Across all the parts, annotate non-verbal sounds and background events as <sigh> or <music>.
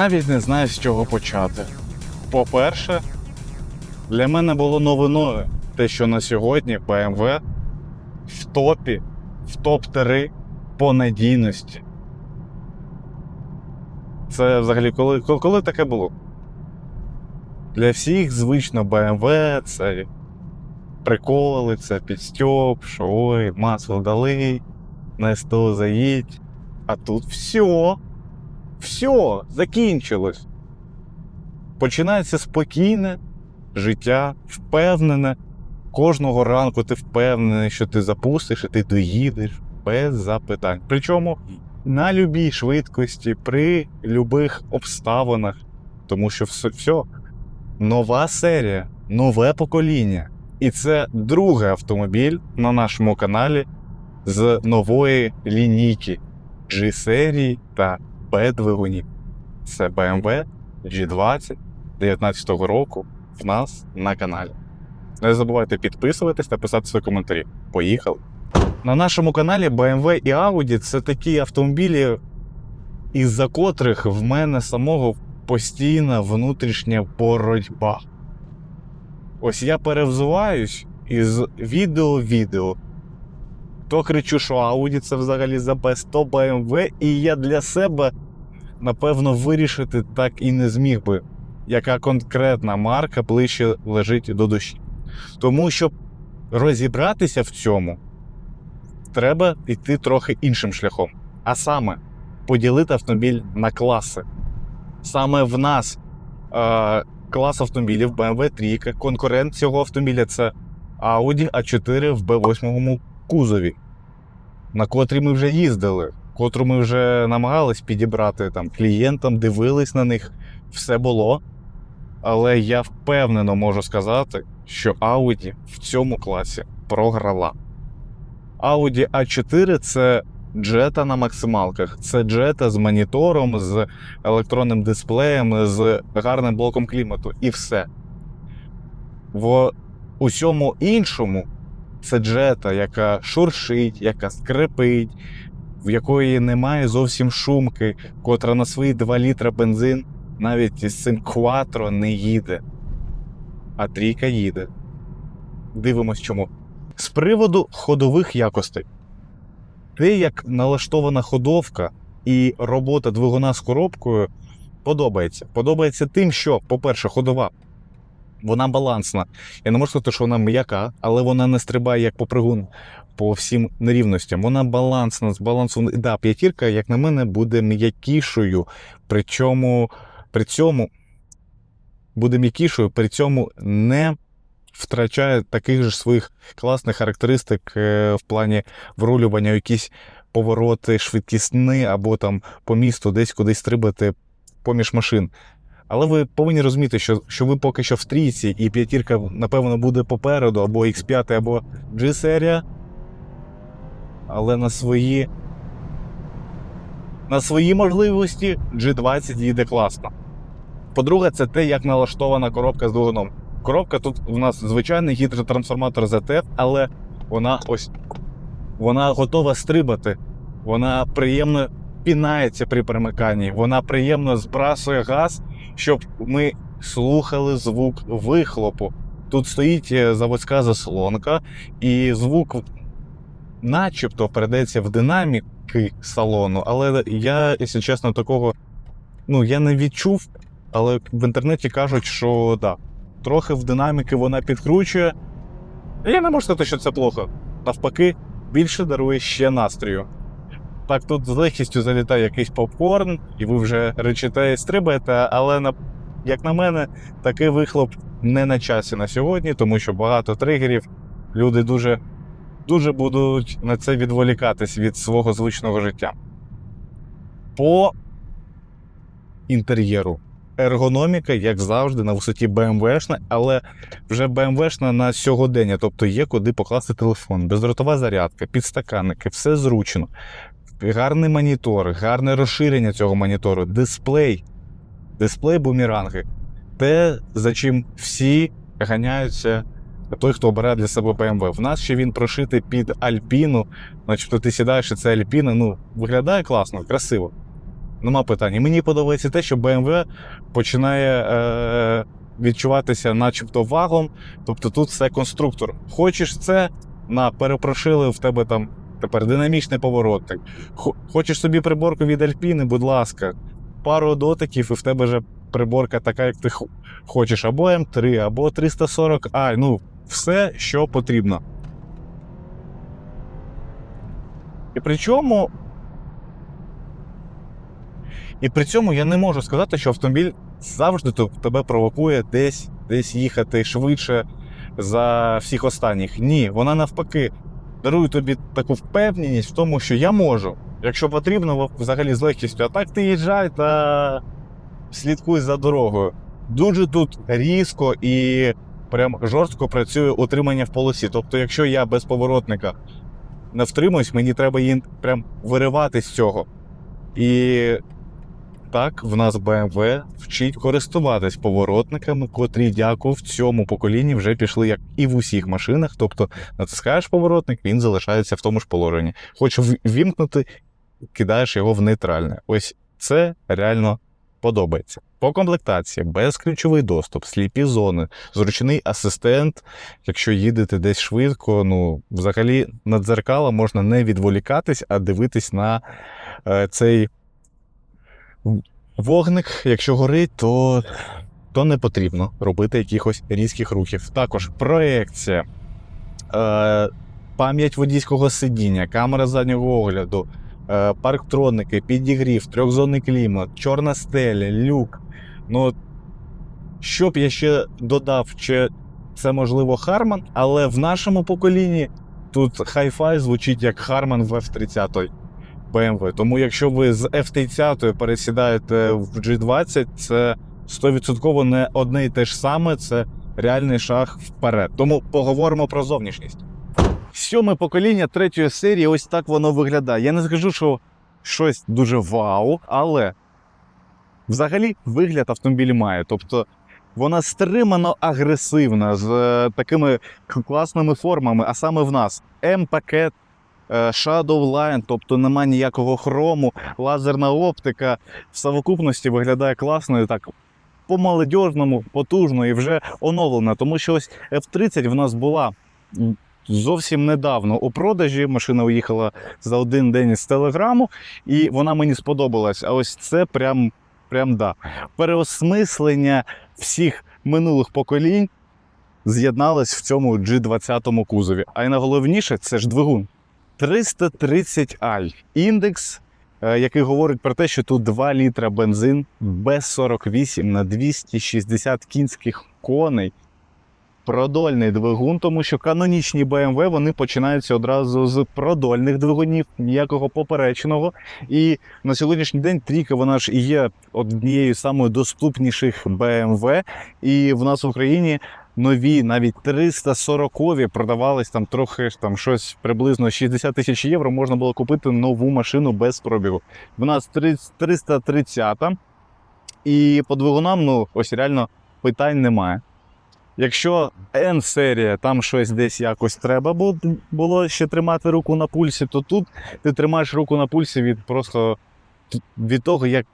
Навіть не знаю, з чого почати. По-перше, для мене було новиною те, що на сьогодні BMW в топі, в топ-3 по надійності. Це взагалі коли, коли, таке було? Для всіх звично BMW це приколи, це підстьоп, що ой, масло дали, на СТО заїдь. А тут все. Все, закінчилось. Починається спокійне життя, впевнене. Кожного ранку ти впевнений, що ти запустиш і ти доїдеш без запитань. Причому на любій швидкості, при любих обставинах. Тому що все, все нова серія, нове покоління. І це другий автомобіль на нашому каналі з нової лінійки G-серії та B-двигунів. Це BMW G20 19-го року в нас на каналі. Не забувайте підписуватись та писати свої коментарі. Поїхали! На нашому каналі BMW і Audi це такі автомобілі, із-за котрих в мене самого постійна внутрішня боротьба. Ось я перевзуваюсь із відео в відео. То кричу, що Audi це взагалі за без, то BMW, і я для себе напевно вирішити так і не зміг би, яка конкретна марка ближче лежить до душі. Тому щоб розібратися в цьому, треба йти трохи іншим шляхом. А саме поділити автомобіль на класи. Саме в нас е, клас автомобілів BMW 3, конкурент цього автомобіля це Audi A4 в B8 кузові, на котрі ми вже їздили, котру ми вже намагались підібрати там клієнтам, дивились на них, все було. Але я впевнено можу сказати, що Audi в цьому класі програла. Audi A4 це джета на максималках. Це джета з монітором, з електронним дисплеєм, з гарним блоком клімату і все. В усьому іншому це джета, яка шуршить, яка скрипить, в якої немає зовсім шумки, котра на свої 2 літра бензин навіть із цим кватро не їде. А трійка їде. Дивимось чому. З приводу ходових якостей. Те, як налаштована ходовка і робота двигуна з коробкою подобається. Подобається тим, що, по-перше, ходова. Вона балансна. Я не можу сказати, що вона м'яка, але вона не стрибає як попригун по всім нерівностям. Вона балансна, збалансована. Да, п'ятірка, як на мене, буде м'якішою. Причому при цьому буде м'якішою, при цьому не втрачає таких же своїх класних характеристик е, в плані врулювання, якісь повороти швидкісні або там по місту десь кудись стрибати поміж машин. Але ви повинні розуміти, що, що ви поки що в трійці, і п'ятірка, напевно, буде попереду, або X5, або G-серія. Але на свої. На свої можливості G20 їде класно. По-друге, це те, як налаштована коробка з двигуном. Коробка тут у нас звичайний гідротрансформатор ZF, але вона ось вона готова стрибати. Вона приємно пінається при перемиканні, вона приємно збрасує газ, щоб ми слухали звук вихлопу. Тут стоїть е, заводська заслонка, і звук, начебто, передається в динаміки салону, але я, якщо чесно, такого ну, я не відчув, але в інтернеті кажуть, що да, трохи в динаміки вона підкручує. Я не можу сказати, що це плохо. Навпаки, більше дарує ще настрою. Так, тут з легкістю залітає якийсь попкорн, і ви вже речите і стрибаєте, але на, як на мене, такий вихлоп не на часі на сьогодні, тому що багато тригерів. Люди дуже, дуже будуть на це відволікатись від свого звичного життя. По інтер'єру. Ергономіка, як завжди, на висоті BMW-шна, але вже BMW-шна на сьогодення, тобто є куди покласти телефон, бездротова зарядка, підстаканники, все зручно. Гарний монітор, гарне розширення цього монітору, дисплей, дисплей бумеранги. Те, за чим всі ганяються, той, хто обирає для себе BMW. В нас ще він прошитий під Альпіну, начебто ти сідаєш і це Альпіна, ну, виглядає класно, красиво. Нема питань. І мені подобається те, що BMW починає е, відчуватися начебто вагом. Тобто тут все конструктор. Хочеш це, на перепрошили в тебе там тепер динамічний поворотник. Хо- Хочеш собі приборку від Альпіни, будь ласка, пару дотиків, і в тебе вже приборка така, як ти хочеш, або М3, або 340 i ну, все, що потрібно. І при чому. І при цьому я не можу сказати, що автомобіль завжди тебе провокує десь, десь їхати швидше за всіх останніх. Ні, вона навпаки дарує тобі таку впевненість в тому, що я можу. Якщо потрібно, взагалі з легкістю. А так ти їжджай та слідкуй за дорогою. Дуже тут різко і прям жорстко працює утримання в полосі. Тобто, якщо я без поворотника не втримуюсь, мені треба їм прям виривати з цього. І так, в нас BMW вчить користуватись поворотниками, котрі, дякую, в цьому поколінні вже пішли як і в усіх машинах. Тобто натискаєш поворотник, він залишається в тому ж положенні. Хочеш в- вімкнути, кидаєш його в нейтральне. Ось це реально подобається. По комплектації безключовий доступ, сліпі зони, зручний асистент. Якщо їдете десь швидко, ну взагалі на дзеркала можна не відволікатись, а дивитись на е, цей вогник. Якщо горить, то, то не потрібно робити якихось різких рухів. Також проекція, е, пам'ять водійського сидіння, камера заднього огляду, е, парктроники, підігрів, трьохзонний клімат, чорна стеля, люк. Ну, що б я ще додав, чи це можливо Харман, але в нашому поколінні тут Hi-Fi звучить як Harman в F30 BMW. Тому якщо ви з F30 пересідаєте в G20, це 100% не одне і те ж саме, це реальний шаг вперед. Тому поговоримо про зовнішність. Сьоме покоління третьої серії, ось так воно виглядає. Я не скажу, що щось дуже вау, але взагалі вигляд автомобіль має. Тобто вона стримано агресивна з е, такими класними формами, а саме в нас М-пакет. Е, Shadow тобто нема ніякого хрому, лазерна оптика в совокупності виглядає класно і так по-молодіжному, потужно і вже оновлена. Тому що ось F30 в нас була зовсім недавно у продажі. Машина уїхала за один день з телеграму, і вона мені сподобалась. А ось це прям, прям да. Переосмислення всіх минулих поколінь з'єдналось в цьому G20 кузові. А й найголовніше це ж двигун. 330i. Індекс, е, який говорить про те, що тут 2 літра бензин без 48 на 260 кінських коней. Продольний двигун, тому що канонічні BMW вони починаються одразу з продольних двигунів, ніякого поперечного. І на сьогоднішній день трійка вона ж є однією з самих доступніших BMW. І в нас в Україні нові, навіть 340-ві продавались там трохи там щось приблизно 60 тисяч євро. Можна було купити нову машину без пробігу. В нас 30 330 і по двигунам, ну ось реально питань немає. Якщо N-серія, там щось десь якось треба було ще тримати руку на пульсі, то тут ти тримаєш руку на пульсі від просто від того, як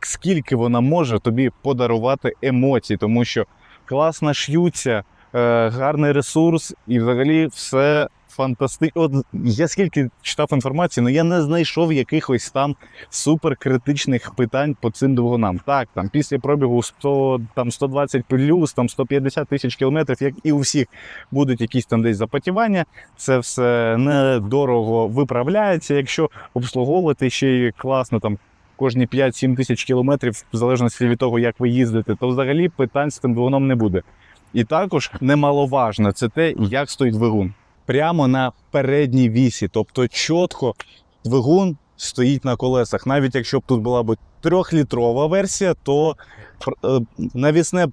скільки вона може тобі подарувати емоцій, тому що класно ш'ються, е, гарний ресурс, і взагалі все фантастично. От я скільки читав інформації, але я не знайшов якихось там суперкритичних питань по цим двигунам. Так, там після пробігу 100, там 120 плюс, там 150 тисяч кілометрів, як і у всіх будуть якісь там десь запотівання. Це все недорого виправляється, якщо обслуговувати ще й класно там. Кожні 5-7 тисяч кілометрів, в залежності від того, як ви їздите, то взагалі питань з тим двигуном не буде. І також немаловажно це те, як стоїть двигун. Прямо на передній вісі, тобто чітко двигун стоїть на колесах. Навіть якщо б тут була б трьохлітрова версія, то е, навісне б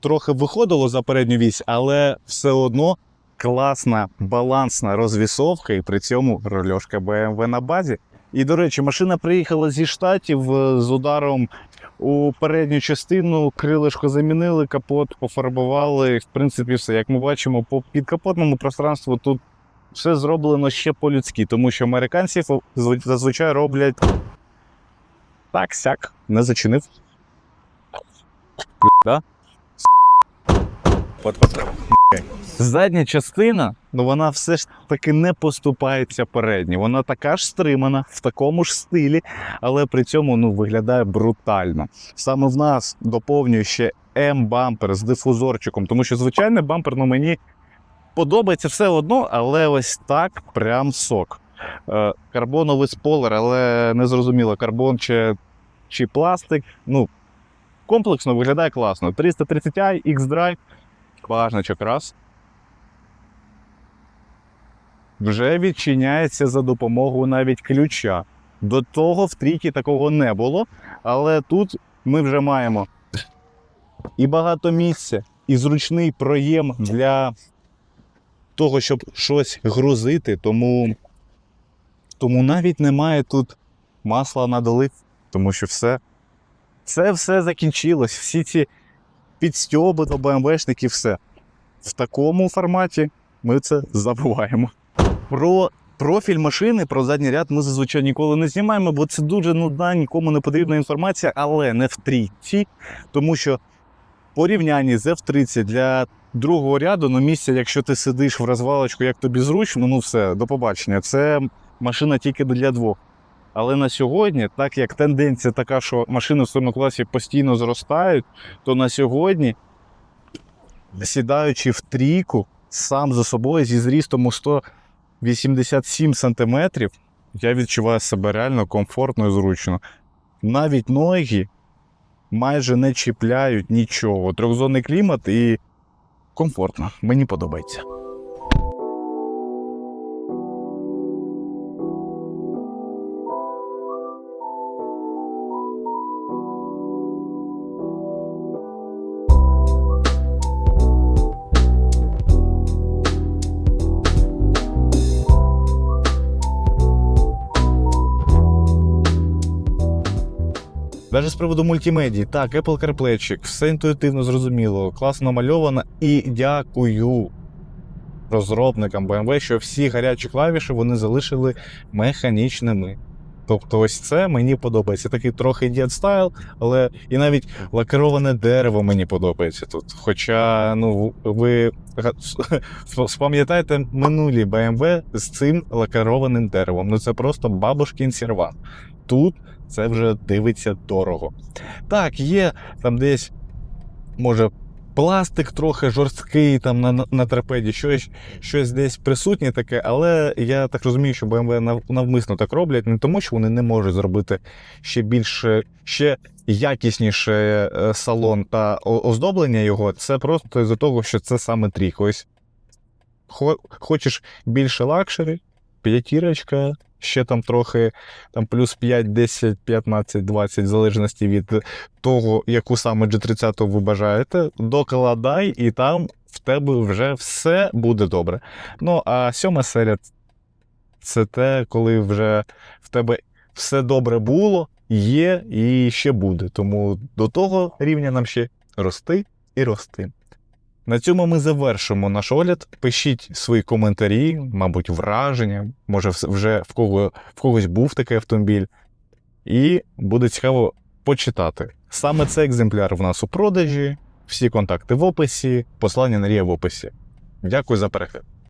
трохи виходило за передню вісь, але все одно класна балансна розвісовка, і при цьому рольошка BMW на базі. І, до речі, машина приїхала зі штатів е, з ударом у передню частину, крилишко замінили, капот пофарбували. В принципі, все. Як ми бачимо, по підкапотному пространству тут все зроблено ще по-людськи, тому що американці зазвичай роблять Так, сяк, не зачинив. Да? От, от. Задня частина, ну вона все ж таки не поступається передній. Вона така ж стримана, в такому ж стилі, але при цьому ну, виглядає брутально. Саме в нас доповнює ще М-бампер з дифузорчиком, тому що звичайний бампер ну, мені подобається все одно, але ось так прям сок. Е, карбоновий спойлер, але не зрозуміло, карбон чи, чи пластик. Ну, комплексно виглядає класно. 330i, X-Drive, багажничок раз. Вже відчиняється за допомогою навіть ключа. До того в трійки такого не було, але тут ми вже маємо і багато місця, і зручний проєм для того, щоб щось грузити, тому, тому навіть немає тут масла на долив, тому що все, це все закінчилось. Всі ці підстьоби до БМВшників, все. В такому форматі ми це забуваємо. Про профіль машини, про задній ряд ми зазвичай ніколи не знімаємо, бо це дуже нудна, нікому не потрібна інформація, але не в трійці, тому що порівнянні з F30 для другого ряду, ну місця, якщо ти сидиш в розвалочку, як тобі зручно, ну все, до побачення. Це машина тільки для двох. Але на сьогодні, так як тенденція така, що машини в своєму класі постійно зростають, то на сьогодні, сідаючи в трійку, сам за собою зі зрістом у 187 см, я відчуваю себе реально комфортно і зручно. Навіть ноги майже не чіпляють нічого. Трьохзонний клімат і комфортно. Мені подобається. Навіть з приводу мультимедії, так, Apple CarPlay, все інтуїтивно зрозуміло, класно намальовано. І дякую розробникам BMW, що всі гарячі клавіші вони залишили механічними. Тобто, ось це мені подобається. Такий трохи дід стайл, але і навіть лакироване дерево мені подобається тут. Хоча, ну, ви <laughs> спам'ятаєте минулі BMW з цим лакированим деревом. Ну це просто бабушкін серван. Тут це вже дивиться дорого. Так, є там десь, може, пластик трохи жорсткий там на, на, трапеді, щось, щось десь присутнє таке, але я так розумію, що BMW навмисно так роблять, не тому, що вони не можуть зробити ще більше, ще якісніше е, салон та оздоблення його. Це просто із-за того, що це саме трік. Ось хочеш більше лакшері, п'ятірочка, ще там трохи там плюс 5, 10, 15, 20, в залежності від того, яку саме G30 ви бажаєте, докладай, і там в тебе вже все буде добре. Ну, а сьома серія це те, коли вже в тебе все добре було, є і ще буде. Тому до того рівня нам ще рости і рости. На цьому ми завершимо наш огляд. Пишіть свої коментарі, мабуть, враження. Може, вже в кого в когось був такий автомобіль. І буде цікаво почитати. Саме цей екземпляр в нас у продажі. Всі контакти в описі, послання на Рія в описі. Дякую за перегляд.